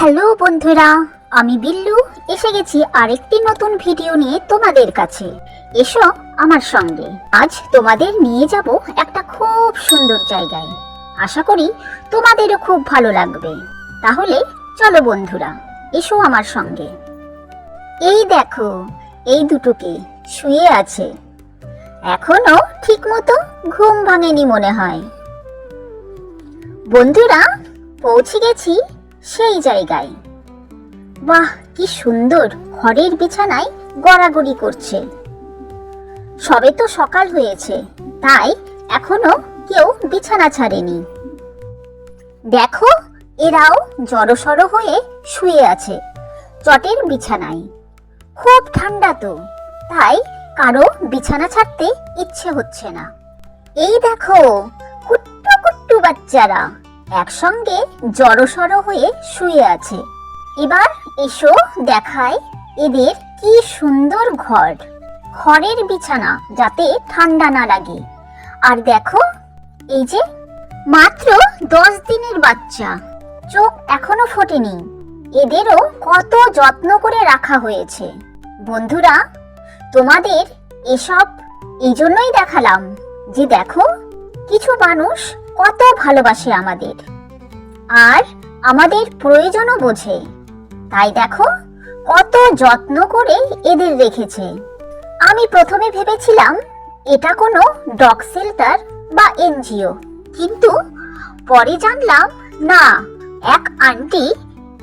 Hello বন্ধুরা, আমি বিল্লু। এসে গেছি আরেকটি নতুন ভিডিও নিয়ে তোমাদের কাছে। এসো আমার সঙ্গে। আজ তোমাদের নিয়ে যাব একটা খুব সুন্দর জায়গায়। আশা করি তোমাদেরও খুব ভালো লাগবে। তাহলে চলো বন্ধুরা, এসো আমার সঙ্গে। এই দেখো, এই দুটোকে শুয়ে আছে। এখনও ঠিকমতো ঘুম ভাঙেনি মনে হয়। বন্ধুরা, পৌঁছে গেছি সেই জায়গায়। বাহ, কি সুন্দর! ঘরের বিছানায় গড়াগড়ি করছে। সবে তো সকাল হয়েছে, তাই এখনও কেউ বিছানা ছাড়েনি। দেখো, এরাও জড়সড় হয়ে শুয়ে আছে, চটের বিছানায়। খুব ঠান্ডা তো, তাই কারও বিছানা ছাড়তে ইচ্ছে হচ্ছে না। এই দেখো, কুট্টু কুট্টু বাচ্চারা। একসঙ্গে জড়সড় হয়ে শুয়ে আছে। এবার এসো দেখায় এদের কি সুন্দর ঘর। খড়ের বিছানা যাতে ঠান্ডা না লাগে। আর দেখো, এই যে মাত্র দশ দিনের বাচ্চা। চোখ এখনও ফোটেনি। এদেরও কত যত্ন করে রাখা হয়েছে। বন্ধুরা, তোমাদের এসব এই জন্যই দেখালাম যে দেখো, কিছু মানুষ কত ভালোবাসে আমাদের। আর আমাদের প্রয়োজনও বোঝে। তাই দেখো, কত যত্ন করে এদের রেখেছে। আমি প্রথমে ভেবেছিলাম এটা কোনো ডগ সেল্টার বা এনজিও। কিন্তু পরে জানলাম, না, এক আন্টি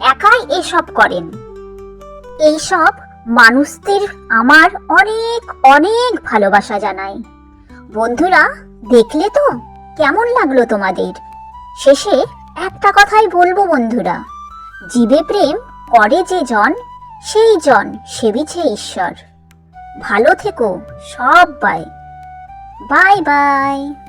একাই এসব করেন। এইসব মানুষদের আমার অনেক অনেক ভালোবাসা জানাই বন্ধুরা, দেখলে তো? কেমন লাগল তোমাদের? শেষে একটা কথাই বলব বন্ধুরা, জীবে প্রেম করে যে জন, সেই জন সেবিছে ঈশ্বর। ভালো থেকো সব বাই বাই বাই।